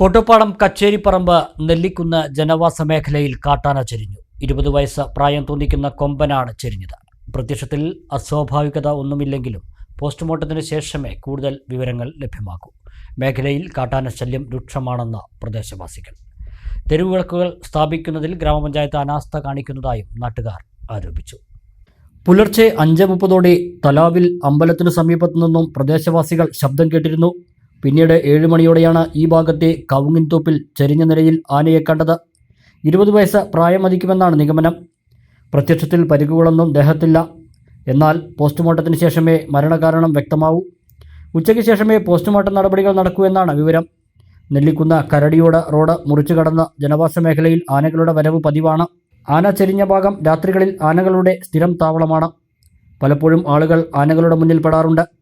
കോട്ടപ്പാടം കച്ചേരിപ്പറമ്പ് നെല്ലിക്കുന്ന് ജനവാസ മേഖലയിൽ കാട്ടാന ചെരിഞ്ഞു. ഇരുപത് വയസ്സ് പ്രായം തോന്നിക്കുന്ന കൊമ്പനാണ് ചെരിഞ്ഞത്. പ്രത്യക്ഷത്തിൽ അസ്വാഭാവികത ഒന്നുമില്ലെങ്കിലും പോസ്റ്റ്മോർട്ടത്തിന് ശേഷമേ കൂടുതൽ വിവരങ്ങൾ ലഭ്യമാക്കൂ മേഖലയിൽ കാട്ടാന ശല്യം രൂക്ഷമാണെന്ന് പ്രദേശവാസികൾ. തെരുവുവിളക്കുകൾ സ്ഥാപിക്കുന്നതിൽ ഗ്രാമപഞ്ചായത്ത് അനാസ്ഥ കാണിക്കുന്നതായും നാട്ടുകാർ ആരോപിച്ചു. പുലർച്ചെ അഞ്ച് മുപ്പതോടെ തലാവിൽ അമ്പലത്തിനു സമീപത്തു നിന്നും പ്രദേശവാസികൾ ശബ്ദം കേട്ടിരുന്നു. പിന്നീട് ഏഴ് മണിയോടെയാണ് ഈ ഭാഗത്തെ കവുങ്ങിൻതോപ്പിൽ ചരിഞ്ഞ നിലയിൽ ആനയെ കണ്ടത്. ഇരുപത് വയസ്സ് പ്രായം മതിക്കുമെന്നാണ് നിഗമനം. പ്രത്യക്ഷത്തിൽ പരിക്കുകളൊന്നും ദേഹത്തില്ല. എന്നാൽ പോസ്റ്റ്മോർട്ടത്തിന് ശേഷമേ മരണകാരണം വ്യക്തമാവൂ. ഉച്ചയ്ക്ക് ശേഷമേ പോസ്റ്റ്മോർട്ടം നടപടികൾ നടക്കൂ എന്നാണ് വിവരം. നെല്ലിക്കുന്ന കരടിയോട് റോഡ് മുറിച്ചു കടന്ന ജനവാസ മേഖലയിൽ ആനകളുടെ വരവ് പതിവാണ്. ആന ചെരിഞ്ഞ ഭാഗം രാത്രികളിൽ ആനകളുടെ സ്ഥിരം താവളമാണ്. പലപ്പോഴും ആളുകൾ ആനകളുടെ മുന്നിൽ പെടാറുണ്ട്.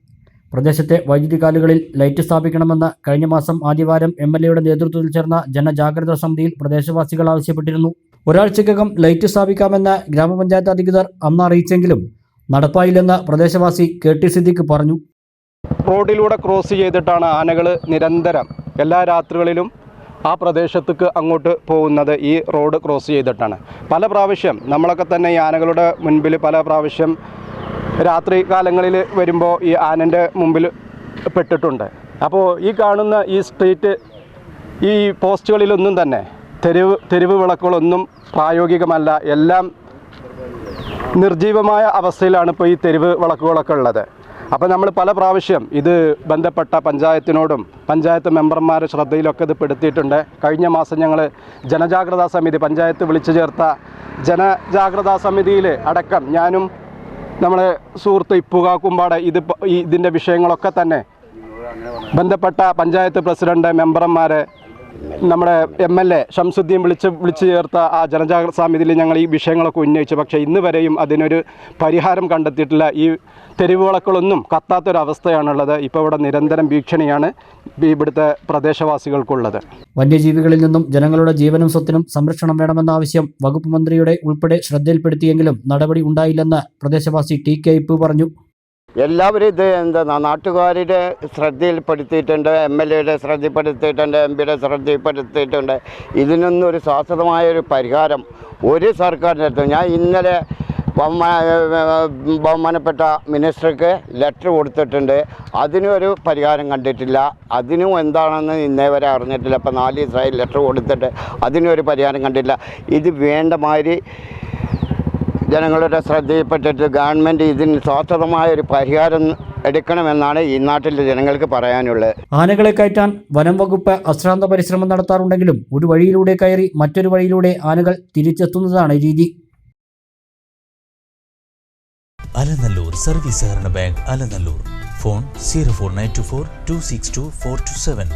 പ്രദേശത്തെ വൈദ്യുതി കാലുകളിൽ ലൈറ്റ് സ്ഥാപിക്കണമെന്ന് കഴിഞ്ഞ മാസം ആദ്യവാരം എം എൽ എയുടെ നേതൃത്വത്തിൽ ചേർന്ന ജനജാഗ്രത സമിതിയിൽ പ്രദേശവാസികൾ ആവശ്യപ്പെട്ടിരുന്നു. ഒരാഴ്ചക്കകം ലൈറ്റ് സ്ഥാപിക്കാമെന്ന് ഗ്രാമപഞ്ചായത്ത് അധികൃതർ അന്ന് അറിയിച്ചെങ്കിലും നടപ്പായില്ലെന്ന് പ്രദേശവാസി കെ ടി സിദ്ദിഖ് പറഞ്ഞു. റോഡിലൂടെ ക്രോസ് ചെയ്തിട്ടാണ് ആനകൾ നിരന്തരം എല്ലാ രാത്രികളിലും ആ പ്രദേശത്തേക്ക് അങ്ങോട്ട് പോകുന്നത് ഈ റോഡ് ക്രോസ് ചെയ്തിട്ടാണ്. പല പ്രാവശ്യം നമ്മളൊക്കെ തന്നെ ഈ ആനകളുടെ മുൻപിൽ പല പ്രാവശ്യം രാത്രി കാലങ്ങളിൽ വരുമ്പോൾ ഈ ആനന്റെ മുമ്പിൽ പെട്ടിട്ടുണ്ട്. അപ്പോൾ ഈ കാണുന്ന ഈ സ്ട്രീറ്റ് ഈ പോസ്റ്റുകളിലൊന്നും തന്നെ തെരുവ് തെരുവ് വിളക്കുകളൊന്നും പ്രായോഗികമല്ല. എല്ലാം നിർജീവമായ അവസ്ഥയിലാണ് ഇപ്പോൾ ഈ തെരുവ് വിളക്കുകളൊക്കെ ഉള്ളത്. അപ്പോൾ നമ്മൾ പല പ്രാവശ്യം ഇത് ബന്ധപ്പെട്ട പഞ്ചായത്തിനോടും പഞ്ചായത്ത് മെമ്പർമാരുടെ ശ്രദ്ധയിലൊക്കെ ഇത് പെടുത്തിയിട്ടുണ്ട്. കഴിഞ്ഞ മാസം ഞങ്ങൾ ജനജാഗ്രതാ സമിതി പഞ്ചായത്ത് വിളിച്ചു ചേർത്ത ജനജാഗ്രതാ സമിതിയിൽ അടക്കം ഞാനും നമ്മളെ സുഹൃത്ത് ഇപ്പുകാക്കുമ്പാടെ ഇത് പ- ഈ ഇതിന്റെ വിഷയങ്ങളൊക്കെ തന്നെ. ബന്ധപ്പെട്ട പഞ്ചായത്ത് പ്രസിഡന്റ് മെമ്പർമാരെ നമ്മുടെ എം എൽ എ ഷംസുദ്ദീൻ വിളിച്ച് വിളിച്ചു ചേർത്ത ആ ജനജാഗ്രത സമിതിയിൽ ഞങ്ങൾ ഈ വിഷയങ്ങളൊക്കെ ഉന്നയിച്ചു. പക്ഷേ ഇന്ന് വരെയും അതിനൊരു പരിഹാരം കണ്ടെത്തിയിട്ടില്ല. ഈ തെരുവുകളൊന്നും കത്താത്തൊരവസ്ഥയാണുള്ളത്. ഇപ്പോൾ ഇവിടെ നിരന്തരം ഭീഷണിയാണ് ഇവിടുത്തെ പ്രദേശവാസികൾക്കുള്ളത്. വന്യജീവികളിൽ നിന്നും ജനങ്ങളുടെ ജീവനും സ്വത്തിനും സംരക്ഷണം വേണമെന്ന ആവശ്യം വകുപ്പ് മന്ത്രിയുടെ ഉൾപ്പെടെ ശ്രദ്ധയിൽപ്പെടുത്തിയെങ്കിലും നടപടി ഉണ്ടായില്ലെന്ന് പ്രദേശവാസി ടി കെ ഇപ്പു പറഞ്ഞു. എല്ലാവരും ഇത് എന്താ നാട്ടുകാരുടെ ശ്രദ്ധയിൽപ്പെടുത്തിയിട്ടുണ്ട് എം എൽ എയുടെ ശ്രദ്ധയിൽപ്പെടുത്തിയിട്ടുണ്ട് എം പിയുടെ ശ്രദ്ധയിൽപ്പെടുത്തിയിട്ടുണ്ട്. ഇതിനൊന്നും ഒരു ശാശ്വതമായ ഒരു പരിഹാരം ഒരു സർക്കാരിന്റെ അടുത്ത്. ഞാൻ ഇന്നലെ ബഹുമാനപ്പെട്ട മിനിസ്റ്റർക്ക് ലെറ്റർ കൊടുത്തിട്ടുണ്ട്. അതിനും ഒരു പരിഹാരം കണ്ടിട്ടില്ല. അതിനും എന്താണെന്ന് ഇന്നേ വരെ അറിഞ്ഞിട്ടില്ല. അപ്പോൾ നാല് ദിവസമായി ലെറ്റർ കൊടുത്തിട്ട് അതിനും ഒരു പരിഹാരം കണ്ടിട്ടില്ല. ഇത് വേണ്ട മാതിരി ജനങ്ങളുടെ ശ്രദ്ധയിൽപ്പെട്ടിട്ട് ഗവൺമെന്റ് ഇതിന് ശാശ്വതമായ ഒരു പരിഹാരം എടുക്കണമെന്നാണ് ഈ നാട്ടിലെ ജനങ്ങൾക്ക് പറയാനുള്ളത്. ആനകളെ കയറ്റാൻ വനം വകുപ്പ് അശ്രാന്ത പരിശ്രമം നടത്താറുണ്ടെങ്കിലും ഒരു വഴിയിലൂടെ കയറി മറ്റൊരു വഴിയിലൂടെ ആനകൾ തിരിച്ചെത്തുന്നതാണ് രീതി. അലനല്ലൂർ സർവീസ് സഹകരണ bank Alanallur. Phone zero four nine two four two six two four two seven.